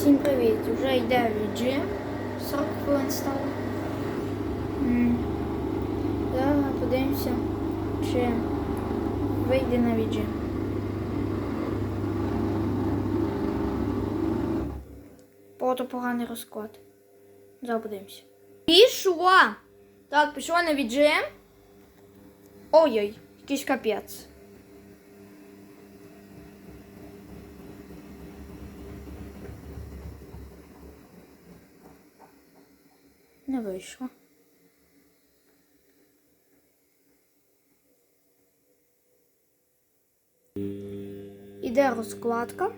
Всім привіт! Вже йде віджим. 40 хвилин стало. Зараз подивимося, чи вийде на віджим. Пото поганий розклад. Зараз подивимося. Пішло! Так, пішло на віджим. Ой-ой, якийсь капець. Не вийшло. Іде розкладка.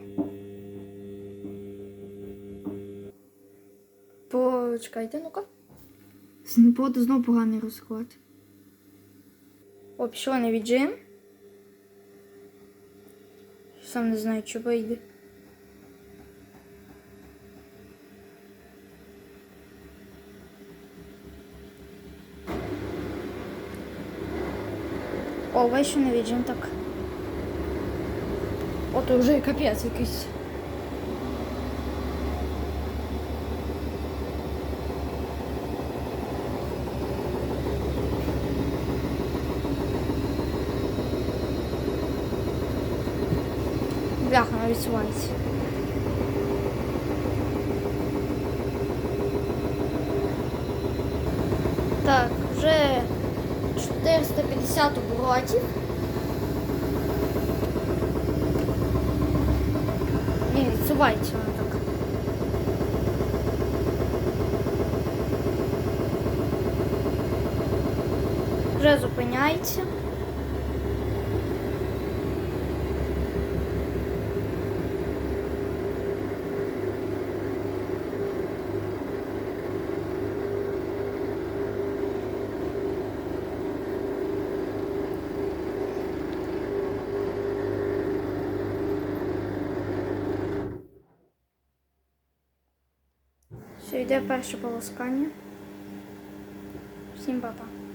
Почекайте, ну-ка. Буде знову поганий розклад. О, пішло на віджим. Сам не знаю, чи вийде. О, вийшов на віджим так. О, то вже капець якийсь. Бляха, вона відсувається. Так, вже 450 оборотів. Ні, відсувається вона так. Вже зупиняється. Все, йде перше полоскання. Всім па-па.